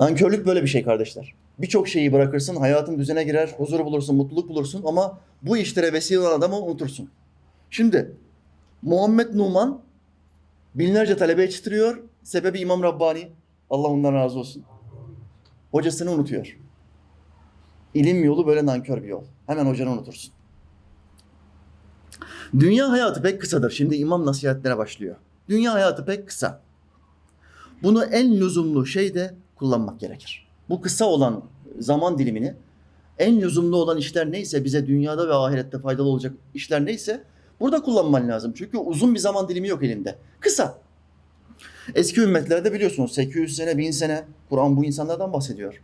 Nankörlük böyle bir şey kardeşler. Birçok şeyi bırakırsın, hayatın düzene girer, huzur bulursun, mutluluk bulursun ama bu işlere vesile olan adamı unutursun. Şimdi Muhammed Numan binlerce talebe yetiştiriyor. Sebebi İmam Rabbani. Allah ondan razı olsun. Hocasını unutuyor. İlim yolu böyle nankör bir yol. Hemen hocanı unutursun. Dünya hayatı pek kısadır. Şimdi imam nasihatlere başlıyor. Dünya hayatı pek kısa. Bunu en lüzumlu şeyde kullanmak gerekir. Bu kısa olan zaman dilimini en lüzumlu olan işler neyse bize dünyada ve ahirette faydalı olacak işler neyse burada kullanman lazım. Çünkü uzun bir zaman dilimi yok elinde. Kısa. Eski ümmetlerde biliyorsunuz 800 sene, 1000 sene Kur'an bu insanlardan bahsediyor.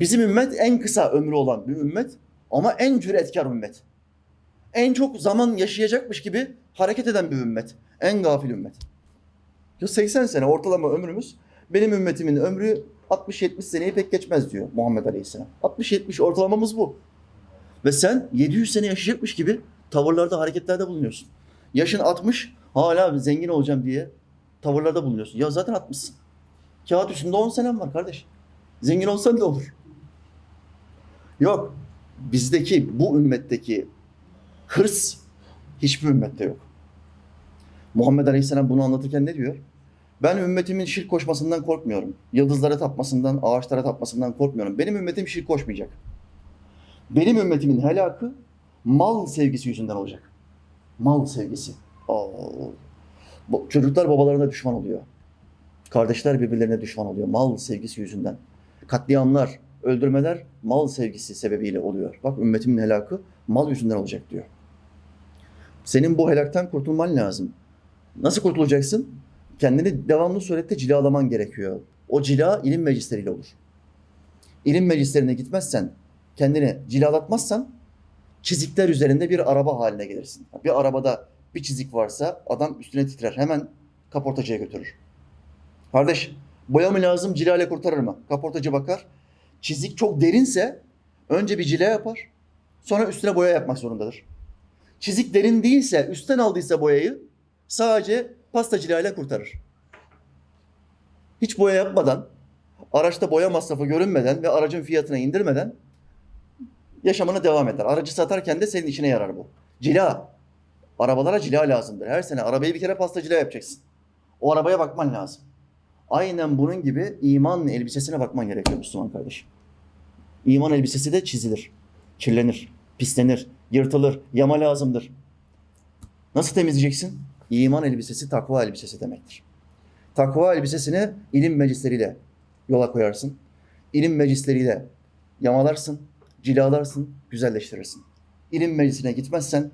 Bizim ümmet en kısa ömrü olan bir ümmet ama en cüretkar ümmet. En çok zaman yaşayacakmış gibi hareket eden bir ümmet. En gafil ümmet. Ya 80 sene ortalama ömrümüz. Benim ümmetimin ömrü 60-70 seneyi pek geçmez diyor Muhammed Aleyhisselam. 60-70 ortalamamız bu. Ve sen 700 sene yaşayacakmış gibi tavırlarda, hareketlerde bulunuyorsun. Yaşın 60, hala zengin olacağım diye tavırlarda bulunuyorsun. Ya zaten 60'sın. Kağıt üstünde 10 senem var kardeş. Zengin olsan da olur. Yok. Bizdeki, bu ümmetteki hırs hiçbir ümmette yok. Muhammed Aleyhisselam bunu anlatırken ne diyor? Ben ümmetimin şirk koşmasından korkmuyorum. Yıldızlara tapmasından, ağaçlara tapmasından korkmuyorum. Benim ümmetim şirk koşmayacak. Benim ümmetimin helakı mal sevgisi yüzünden olacak. Mal sevgisi. Aa, çocuklar babalarına düşman oluyor. Kardeşler birbirlerine düşman oluyor. Mal sevgisi yüzünden. Katliamlar, öldürmeler mal sevgisi sebebiyle oluyor. Bak ümmetimin helakı mal yüzünden olacak diyor. Senin bu helaktan kurtulman lazım. Nasıl kurtulacaksın? Kendini devamlı surette cilalaman gerekiyor. O cila ilim meclisleriyle olur. İlim meclislerine gitmezsen, kendini cilalatmazsan çizikler üzerinde bir araba haline gelirsin. Bir arabada bir çizik varsa adam üstüne titrer. Hemen kaportacıya götürür. Kardeş boya mı lazım cilale kurtarır mı? Kaportacı bakar. Çizik çok derinse önce bir cila yapar. Sonra üstüne boya yapmak zorundadır. Çizik derin değilse, üstten aldıysa boyayı sadece pasta cilayla kurtarır. Hiç boya yapmadan, araçta boya masrafı görünmeden ve aracın fiyatını indirmeden yaşamına devam eder. Aracı satarken de senin işine yarar bu. Cila. Arabalara cila lazımdır. Her sene arabayı bir kere pasta yapacaksın. O arabaya bakman lazım. Aynen bunun gibi iman elbisesine bakman gerekiyor Müslüman kardeşim. İman elbisesi de çizilir, kirlenir, pislenir, yırtılır, yama lazımdır. Nasıl temizleyeceksin? İman elbisesi takva elbisesi demektir. Takva elbisesini ilim meclisleriyle yola koyarsın. İlim meclisleriyle yamalarsın, cilalarsın, güzelleştirirsin. İlim meclisine gitmezsen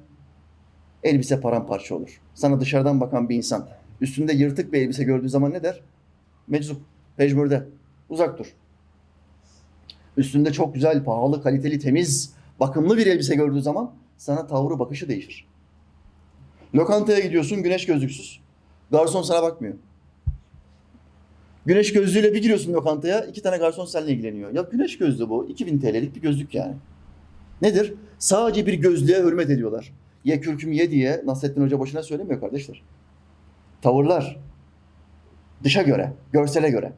elbise paramparça olur. Sana dışarıdan bakan bir insan üstünde yırtık bir elbise gördüğü zaman ne der? Meczup, pejmürde, uzak dur. Üstünde çok güzel, pahalı, kaliteli, temiz, bakımlı bir elbise gördüğü zaman sana tavrı, bakışı değişir. Lokantaya gidiyorsun güneş gözlüksüz. Garson sana bakmıyor. Güneş gözlüğüyle bir giriyorsun lokantaya iki tane garson seninle ilgileniyor. Ya güneş gözlüğü bu. 2000 TL'lik bir gözlük yani. Nedir? Sadece bir gözlüğe hürmet ediyorlar. Ye kürküm ye diye Nasrettin Hoca boşuna söylemiyor kardeşler. Tavırlar. Dışa göre, görsele göre.